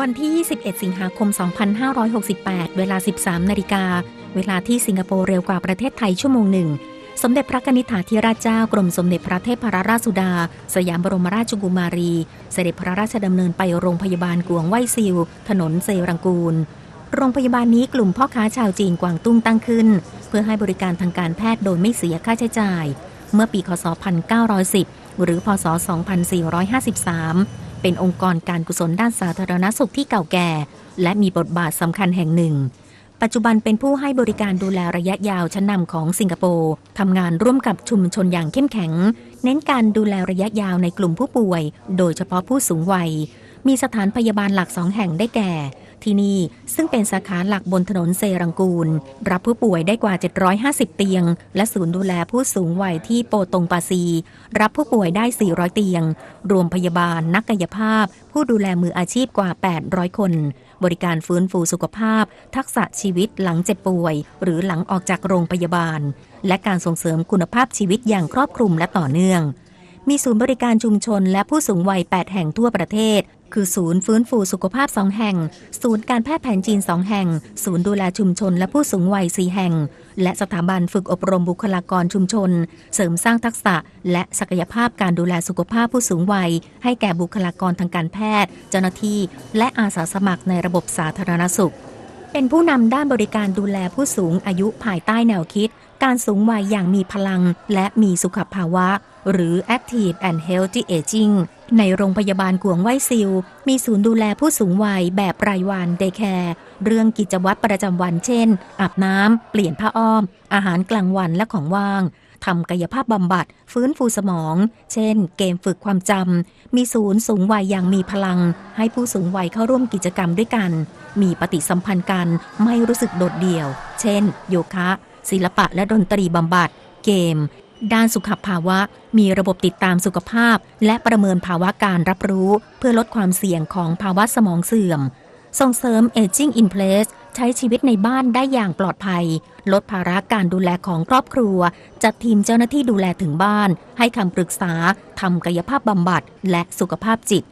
วันที่ 21 สิงหาคม 2568 เวลา 13 นาฬิกา เวลาที่สิงคโปร์เร็วกว่าประเทศไทยชั่วโมงหนึ่ง สมเด็จพระนิธิถาธิราชเจ้ากรมสมเด็จพระเทพรราชสุดา สยามบรมราชกุมารี เสด็จพระราชดำเนินไปโรงพยาบาลกวงไวซิล ถนนเซรังกูล โรงพยาบาลนี้กลุ่มพ่อค้าชาวจีนกวางตุ้งตั้งขึ้น เพื่อให้บริการทางการแพทย์โดยไม่เสียค่าใช้จ่าย เมื่อปีคศ 1910 หรือพศ 2453 เป็นองค์กรการกุศลด้านสาธารณสุขที่เก่าแก่ และมีบทบาทสำคัญแห่งหนึ่ง ปัจจุบันเป็นผู้ให้บริการดูแลระยะยาวชั้นนำของสิงคโปร์ทำงานร่วมกับชุมชนอย่างเข้มแข็ง เน้นการดูแลระยะยาวในกลุ่มผู้ป่วย โดยเฉพาะผู้สูงวัย มีสถานพยาบาลหลักสองแห่งได้แก่ ที่นี่ ซึ่งเป็นสาขาหลักบนถนนเซรังกูล รับผู้ป่วยได้กว่า 750 เตียง และศูนย์ดูแลผู้สูงวัยที่โปตงปาซี รับผู้ป่วยได้ 400 เตียง รวมพยาบาล นักกายภาพ ผู้ดูแลมืออาชีพกว่า 800 คน บริการฟื้นฟูสุขภาพ ทักษะชีวิตหลังเจ็บป่วย หรือหลังออกจากโรงพยาบาล และการส่งเสริมคุณภาพชีวิตอย่างครอบคลุมและต่อเนื่องมีศูนย์บริการชุมชนและผู้สูงวัย 8 แห่งทั่วประเทศ คือศูนย์ฟื้นฟูสุขภาพ2แห่ง ศูนย์การแพทย์แผนจีน2แห่ง ศูนย์ดูแลชุมชนและผู้สูงวัย4แห่ง และสถาบันฝึกอบรมบุคลากรชุมชน เสริมสร้างทักษะ และศักยภาพการดูแลสุขภาพผู้สูงวัย ให้แก่บุคลากรทางการแพทย์ เจ้าหน้าที่ และอาสาสมัครในระบบสาธารณสุข เป็นผู้นำด้านบริการดูแลผู้สูงอายุภายใต้แนวคิด การสูงวัยอย่างมีพลัง และมีสุขภาวะ หรือ Active and Healthy Aging ในโรงพยาบาลกวงไวซิล มีศูนย์ดูแลผู้สูงวัยแบบรายวันเดย์แคร์เรื่องกิจวัตรประจำวันเช่น อาบน้ำ เปลี่ยนผ้าอ้อม อาหารกลางวันและของว่างทำกายภาพบำบัด ฟื้นฟูสมอง เช่น เกมฝึกความจำ มีศูนย์สูงวัยอย่างมีพลัง ให้ผู้สูงวัยเข้าร่วมกิจกรรมด้วยกัน มีปฏิสัมพันธ์กัน ไม่รู้สึกโดดเดี่ยว เช่น โยคะ ศิลปะและดนตรีบำบัด เกม ด้านสุขภาวะ มีระบบติดตามสุขภาพ และประเมินภาวะการรับรู้ เพื่อลดความเสี่ยงของภาวะสมองเสื่อม ส่งเสริม Aging in Place ใช้ชีวิตในบ้านได้อย่างปลอดภัย ลดภาระการดูแลของครอบครัว จัดทีมเจ้าหน้าที่ดูแลถึงบ้าน ให้คำปรึกษาทำกายภาพบำบัดและสุขภาพจิต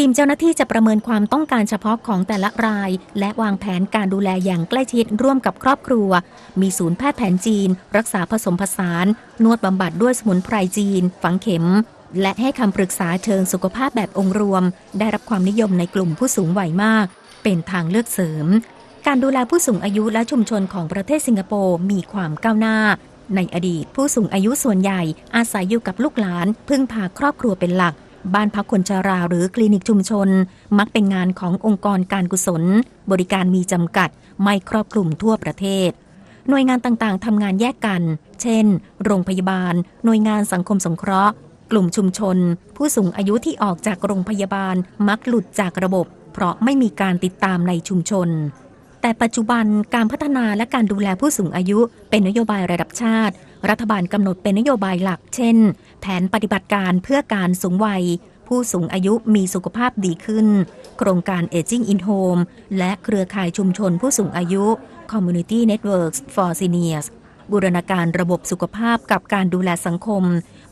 ทีมเจ้าหน้าที่จะประเมินความต้องการเฉพาะของแต่ละราย และวางแผนการดูแลอย่างใกล้ชิดร่วมกับครอบครัว มีศูนย์แพทย์แผนจีน รักษาผสมผสาน นวดบำบัดด้วยสมุนไพรจีน ฝังเข็ม และให้คำปรึกษาเชิงสุขภาพแบบองค์รวม ได้รับความนิยมในกลุ่มผู้สูงวัยมาก เป็นทางเลือกเสริม การดูแลผู้สูงอายุและชุมชนของประเทศสิงคโปร์มีความก้าวหน้า ในอดีตผู้สูงอายุส่วนใหญ่ อาศัยอยู่กับลูกหลาน พึ่งพาครอบครัวเป็นหลัก บ้านพักคนชราหรือคลินิกชุมชน มักเป็นงานขององค์กรการกุศล บริการมีจำกัด ไม่ครอบคลุมทั่วประเทศ หน่วยงานต่างๆทำงานแยกกัน เช่น โรงพยาบาล หน่วยงานสังคมสงเคราะห์ กลุ่มชุมชน ผู้สูงอายุที่ออกจากโรงพยาบาลมักหลุดจากระบบ เพราะไม่มีการติดตามในชุมชนแต่ปัจจุบันการพัฒนาและการดูแลผู้สูงอายุเป็นนโยบายระดับชาติ รัฐบาลกำหนดเป็นนโยบายหลัก เช่น แผนปฏิบัติการเพื่อการสูงวัย ผู้สูงอายุมีสุขภาพดีขึ้น โครงการ Aging in Home และเครือข่ายชุมชนผู้สูงอายุ Community Networks for Seniors บูรณาการระบบสุขภาพกับการดูแลสังคม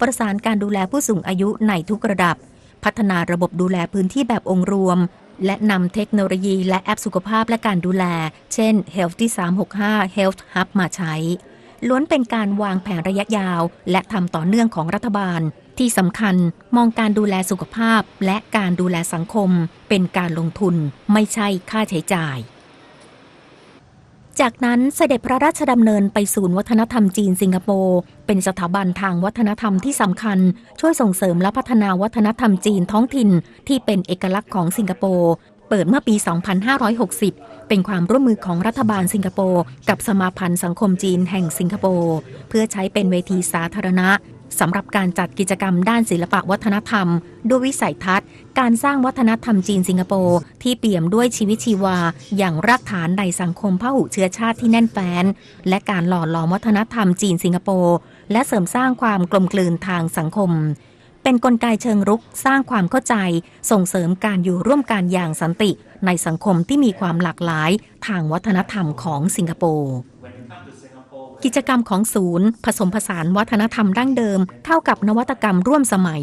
ประสานการดูแลผู้สูงอายุในทุกระดับ พัฒนาระบบดูแลพื้นที่แบบองค์รวม และนำเทคโนโลยีและแอปสุขภาพและการดูแล เช่น Health ที่365 Health Hub มาใช้ ล้วนเป็นการวางแผนระยะยาว และทำต่อเนื่องของรัฐบาล ที่สำคัญมองการดูแลสุขภาพ และการดูแลสังคม เป็นการลงทุนไม่ใช่ค่าใช้จ่าย จากนั้นเสด็จพระราชดำเนินไปศูนย์วัฒนธรรมจีนสิงคโปร์เป็นสถาบันทางวัฒนธรรมที่สำคัญ ช่วยส่งเสริมและพัฒนาวัฒนธรรมจีนท้องถิ่นที่เป็นเอกลักษณ์ของสิงคโปร์เปิดเมื่อปี 2560 เป็นความร่วมมือของรัฐบาลสิงคโปร์กับสมาพันธ์สังคมจีนแห่งสิงคโปร์เพื่อใช้เป็นเวทีสาธารณะสำหรับการจัดกิจกรรมด้านศิลปะวัฒนธรรม ด้วยวิสัยทัศน์ การสร้างวัฒนธรรมจีนสิงคโปร์ที่เปี่ยมด้วยชีวิตชีวา อย่างรากฐานในสังคมพหุเชื้อชาติที่แน่นแฟ้น และการหล่อหลอมวัฒนธรรมจีนสิงคโปร์และเสริมสร้างความกลมกลืนทางสังคม เป็นกลไกเชิงรุกสร้างความเข้าใจ ส่งเสริมการอยู่ร่วมกันอย่างสันติ ในสังคมที่มีความหลากหลายทางวัฒนธรรมของสิงคโปร์กิจกรรมของศูนย์ ผสมผสานวัฒนธรรมดั้งเดิม เข้ากับนวัตกรรมร่วมสมัย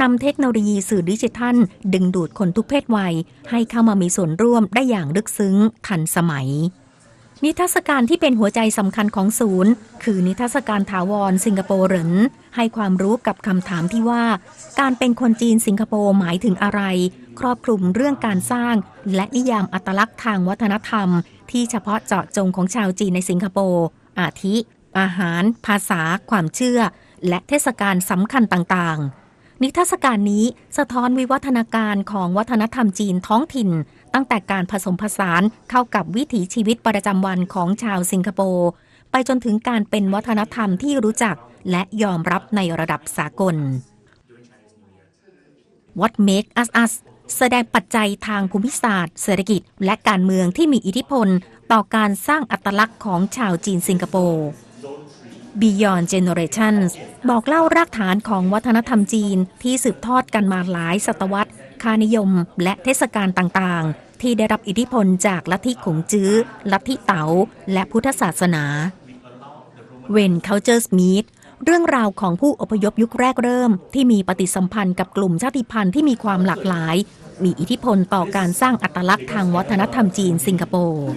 นำเทคโนโลยีสื่อดิจิทัล ดึงดูดคนทุกเพศวัย ให้เข้ามามีส่วนร่วมได้อย่างลึกซึ้งทันสมัย นิทรรศการที่เป็นหัวใจสำคัญของศูนย์ คือนิทรรศการถาวรสิงคโปร์เหรินให้ความรู้กับคำถามที่ว่า การเป็นคนจีนสิงคโปร์หมายถึงอะไร ครอบคลุมเรื่องการสร้าง และนิยามอัตลักษณ์ทางวัฒนธรรม ที่เฉพาะเจาะจงของชาวจีนในสิงคโปร์อาทิ อาหาร ภาษา ความเชื่อ และเทศกาลสำคัญต่างๆ นิทรรศการนี้สะท้อนวิวัฒนาการของวัฒนธรรมจีนท้องถิ่น ตั้งแต่การผสมผสานเข้ากับวิถีชีวิตประจำวันของชาวสิงคโปร์ไปจนถึงการเป็นวัฒนธรรมที่รู้จักและยอมรับในระดับสากล What Make Us Us แสดงปัจจัยทางภูมิศาสตร์ เศรษฐกิจ และการเมืองที่มีอิทธิพล ต่อการสร้างอัตลักษณ์ของชาวจีนสิงคโปร์ Beyond Generations บอกเล่ารากฐานของวัฒนธรรมจีนที่สืบทอดกันมาหลายศตวรรษ ค่านิยมและเทศกาลต่างๆ ที่ได้รับอิทธิพลจากลัทธิขงจื้อ ลัทธิเต๋า และพุทธศาสนา When Cultures Meet เรื่องราวของผู้อพยพยุคแรกเริ่ม ที่มีปฏิสัมพันธ์กับกลุ่มชาติพันธุ์ที่มีความหลากหลาย มีอิทธิพลต่อการสร้างอัตลักษณ์ทางวัฒนธรรมจีนสิงคโปร์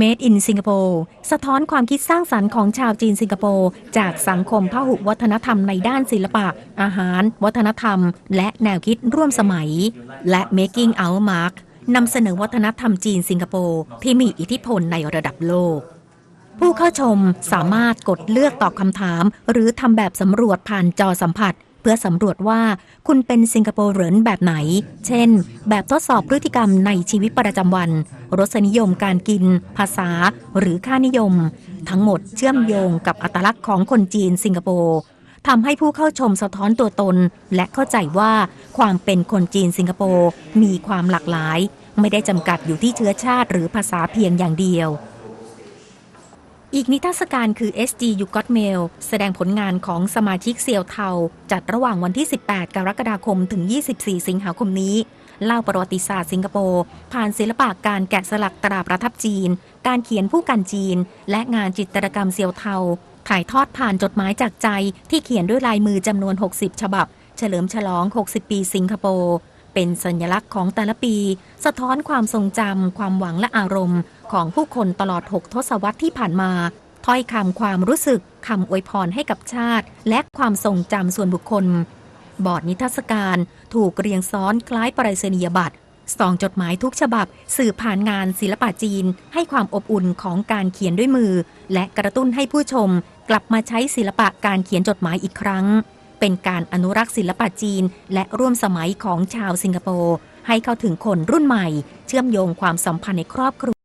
Made in Singapore สะท้อนความคิดสร้างสรรค์ของชาวจีนสิงคโปร์จากสังคมพหุวัฒนธรรมในด้านศิลปะ อาหาร วัฒนธรรม และแนวคิดร่วมสมัย และ Making Our Mark นำเสนอวัฒนธรรมจีนสิงคโปร์ที่มีอิทธิพลในระดับโลก ผู้เข้าชมสามารถกดเลือกตอบคำถาม หรือทำแบบสำรวจผ่านจอสัมผัส เพื่อสำรวจว่าคุณเป็นสิงคโปร์เหรินแบบไหน เช่น แบบทดสอบพฤติกรรมในชีวิตประจำวัน รสนิยมการกิน ภาษา หรือค่านิยม ทั้งหมดเชื่อมโยงกับอัตลักษณ์ของคนจีนสิงคโปร์ทำให้ผู้เข้าชมสะท้อนตัวตน และเข้าใจว่าความเป็นคนจีนสิงคโปร์มีความหลากหลาย ไม่ได้จำกัดอยู่ที่เชื้อชาติหรือภาษาเพียงอย่างเดียว อีกนิทรรศการคือ SG You Got Mail แสดงผลงานของสมาชิกเซียวเทา จัดระหว่างวันที่ 18 กรกฎาคมถึง 24 สิงหาคมนี้ เล่าประวัติศาสตร์สิงคโปร์ ผ่านศิลปะการแกะสลักตราประทับจีน การเขียนผู้กันจีน และงานจิตรกรรมเซียวเทา ถ่ายทอดผ่านจดหมายจากใจที่เขียนด้วยลายมือจำนวน 60 ฉบับ เฉลิมฉลอง 60 ปีสิงคโปร์ เป็นสัญลักษณ์ของแต่ละปี สะท้อนความทรงจำความหวังและอารมณ์ ของผู้คนตลอด 6 ทศวรรษที่ผ่านมา ถ้อยคำความรู้สึกคำอวยพรให้กับชาติ และความทรงจำส่วนบุคคล บอร์ดนิทรรศการถูกเรียงซ้อนคล้ายปรายศนียบัตรซองจดหมายทุกฉบับ สื่อผ่านงานศิลปะจีน ให้ความอบอุ่นของการเขียนด้วยมือ และกระตุ้นให้ผู้ชม กลับมาใช้ศิลปะการเขียนจดหมายอีกครั้ง เป็นการอนุรักษ์ศิลปะจีน และร่วมสมัยของชาวสิงคโปร์ให้เข้าถึงคนรุ่นใหม่ เชื่อมโยงความสัมพันธ์ในครอบครัว